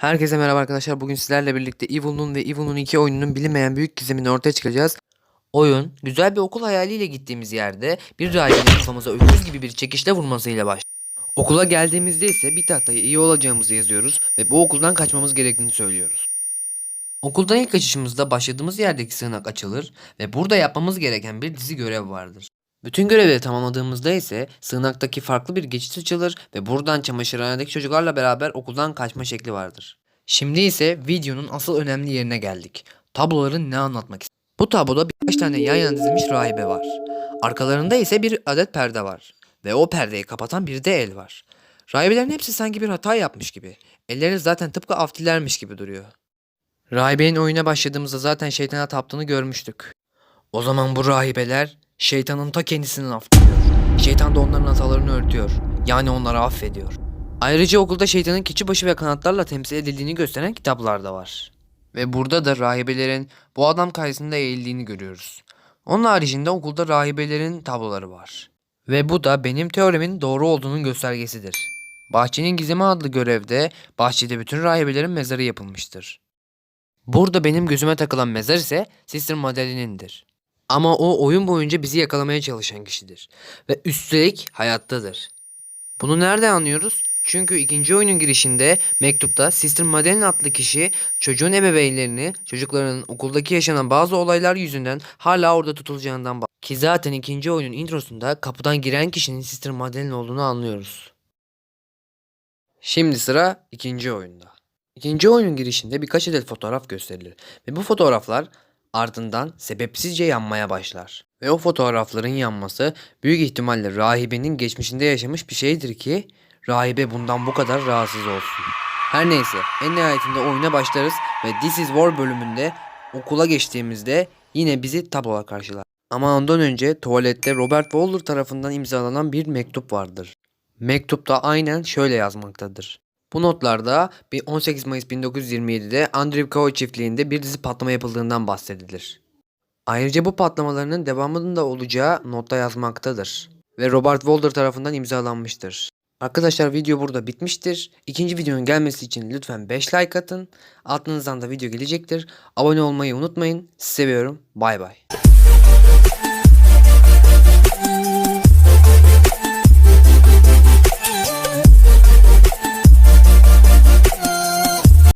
Herkese merhaba arkadaşlar. Bugün sizlerle birlikte Evil'un ve Evil'un 2 oyununun bilinmeyen büyük gizemini ortaya çıkacağız. Oyun, güzel bir okul hayaliyle gittiğimiz yerde bir rahibenin kafamıza öküz gibi bir çekişle vurmasıyla başlıyor. Okula geldiğimizde ise bir tahtaya iyi olacağımızı yazıyoruz ve bu okuldan kaçmamız gerektiğini söylüyoruz. Okuldan ilk kaçışımızda başladığımız yerdeki sığınak açılır ve burada yapmamız gereken bir dizi görev vardır. Bütün görevleri tamamladığımızda ise sığınaktaki farklı bir geçit açılır ve buradan çamaşırhanedeki çocuklarla beraber okuldan kaçma şekli vardır. Şimdi ise videonun asıl önemli yerine geldik. Tabloların ne anlatmak ister? Bu tabloda birkaç tane yan yana dizilmiş rahibe var. Arkalarında ise bir adet perde var. Ve o perdeyi kapatan bir de el var. Rahibelerin hepsi sanki bir hata yapmış gibi. Elleri zaten tıpkı aftillermiş gibi duruyor. Rahibenin oyuna başladığımızda zaten şeytana taptığını görmüştük. O zaman bu rahibeler şeytanın ta kendisini affediyor. Şeytan da onların hatalarını örtüyor. Yani onları affediyor. Ayrıca okulda şeytanın keçi başı ve kanatlarla temsil edildiğini gösteren kitaplar da var. Ve burada da rahibelerin bu adam karşısında eğildiğini görüyoruz. Onun haricinde okulda rahibelerin tabloları var. Ve bu da benim teoremin doğru olduğunun göstergesidir. Bahçenin Gizemi adlı görevde bahçede bütün rahibelerin mezarı yapılmıştır. Burada benim gözüme takılan mezar ise Sister Madeline'indir. Ama o oyun boyunca bizi yakalamaya çalışan kişidir. Ve üstelik hayattadır. Bunu nerede anlıyoruz? Çünkü ikinci oyunun girişinde mektupta Sister Madeline adlı kişi çocuğun ebeveynlerini çocuklarının okuldaki yaşanan bazı olaylar yüzünden hala orada tutulacağından bahsediyor. Ki zaten ikinci oyunun introsunda kapıdan giren kişinin Sister Madeline olduğunu anlıyoruz. Şimdi sıra ikinci oyunda. İkinci oyunun girişinde birkaç adet fotoğraf gösterilir ve bu fotoğraflar ardından sebepsizce yanmaya başlar. Ve o fotoğrafların yanması büyük ihtimalle rahibenin geçmişinde yaşamış bir şeydir ki rahibe bundan bu kadar rahatsız olsun. Her neyse en nihayetinde oyuna başlarız ve This is War bölümünde okula geçtiğimizde yine bizi tablolar karşılar. Ama ondan önce tuvalette Robert Waller tarafından imzalanan bir mektup vardır. Mektupta aynen şöyle yazmaktadır. Bu notlarda bir 18 Mayıs 1927'de Andrew Coe çiftliğinde bir dizi patlama yapıldığından bahsedilir. Ayrıca bu patlamalarının devamının da olacağı notta yazmaktadır. Ve Robert Walder tarafından imzalanmıştır. Arkadaşlar video burada bitmiştir. İkinci videonun gelmesi için lütfen 5 like atın. Altınızdan da video gelecektir. Abone olmayı unutmayın. Seviyorum. Bay bay.